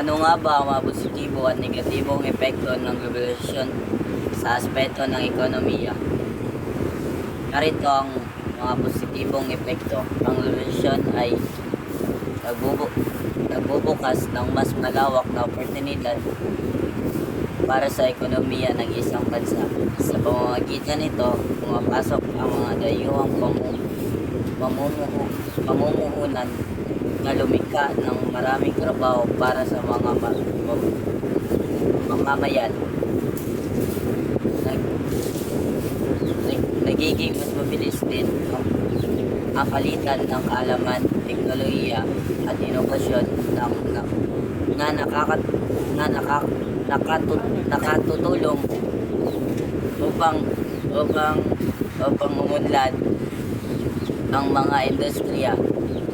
Ano nga ba ang mga positibo at negatibong epekto ng globalisasyon sa aspeto ng ekonomiya? Narito ang mga positibong epekto. Ang globalisasyon ay nagbubu nagbubukas ng mas malawak na oportunidad para sa ekonomiya ng isang bansa. Sa pamamagitan nito, pumapasok ang mga dayuhang pamu pamumuhu pamumuhunan na lumika ng maraming trabaho para sa mga ma- mam- mamamayan. Nag, nag, nagiging mas mabilis din ang, ang palitan ng kaalaman, teknolohiya at inovasyon ng, na, na nakakat na nakak nakatut, nakatutulong upang upang upang umunlad ang mga industriya.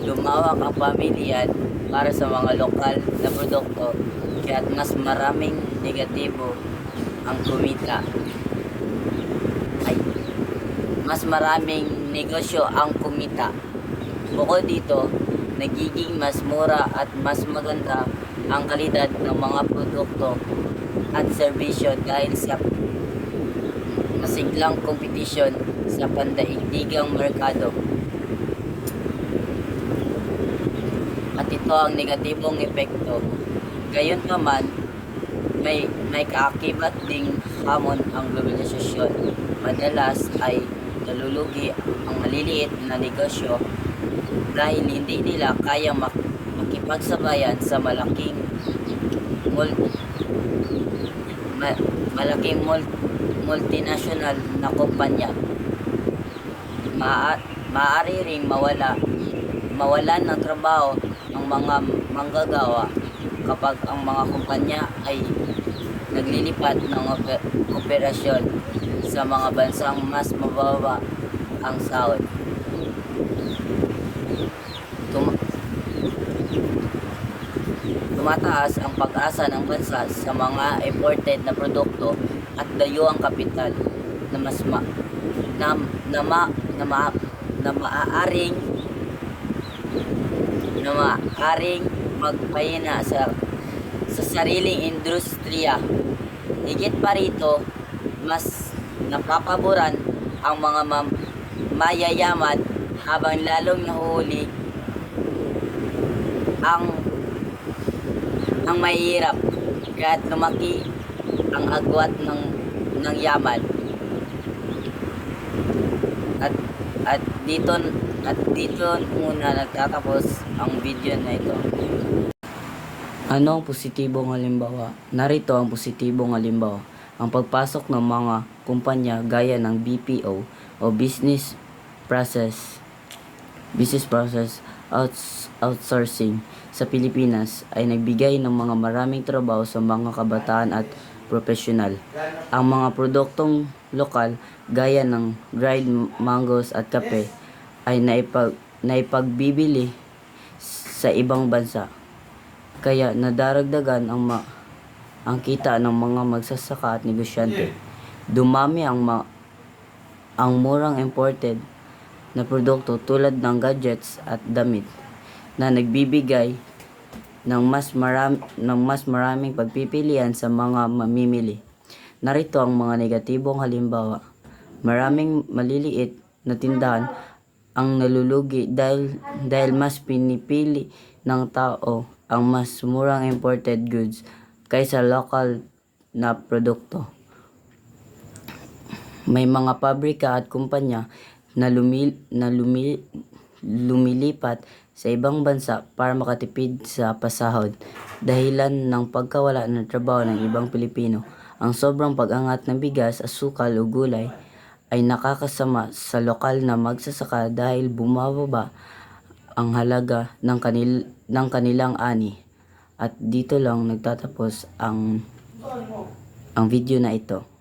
Lumawak ang pamilyan para sa mga lokal na produkto. Kaya mas maraming negatibo ang kumita. Ay mas maraming negosyo ang kumita. Bukod dito nagiging mas mura at mas maganda ang kalidad ng mga produkto at serbisyo dahil sa masiglang kompetisyon sa pandaigdigang merkado. At ito ang negatibong epekto. Gayon naman, may, may kaakibat ding hamon ang globalisasyon. Madalas ay nalulugi ang maliliit na negosyo dahil hindi nila kaya mak- makipagsabayan sa malaking mul ma- malaking mul- multinational na kumpanya. Maa- maaari ring mawala mawalan ng trabaho ang mga manggagawa kapag ang mga kumpanya ay naglilipat ng ope- operasyon sa mga bansang mas mababa ang sahod. Tum- tumataas ang pag-asa ng bansa sa mga imported na produkto at dayuang kapital na mas ma na, na, ma, na, ma, na maaaring na maaaring magpahina sa sa sariling industriya. Higit pa rito, mas napapaboran ang mga mam- mayayaman habang lalong nahuhuli ang ang mahirap kaya't lumaki ang agwat ng ng yaman at at dito at dito muna nagtatapos ang video na ito ano ang positibong halimbawa? Narito ang positibong halimbawa. Ang pagpasok ng mga kumpanya gaya ng BPO o Business Process Business Process outs, Outsourcing sa Pilipinas ay nagbigay ng mga maraming trabaho sa mga kabataan at profesional. Ang mga produktong lokal gaya ng dried mangoes at kape ay naipag, naipagbibili sa ibang bansa. Kaya nadaragdagan ang ma ang kita ng mga magsasaka at negosyante. Dumami ang ma ang murang imported na produkto tulad ng gadgets at damit na nagbibigay ng mas maram ng mas maraming pagpipilian sa mga mamimili. Narito ang mga negatibong halimbawa. Maraming maliliit na tindahan ang nalulugi dahil dahil mas pinipili ng tao ang mas murang imported goods kaysa local na produkto. May mga pabrika at kumpanya na, lumil, na lumil, lumilipat sa ibang bansa para makatipid sa pasahod dahilan ng pagkawala ng trabaho ng ibang Pilipino. Ang sobrang pag-angat ng bigas, asukal o gulay ay nakakasama sa lokal na magsasaka dahil bumababa ang halaga ng, kanil, ng kanilang ani. At dito lang nagtatapos ang ang video na ito.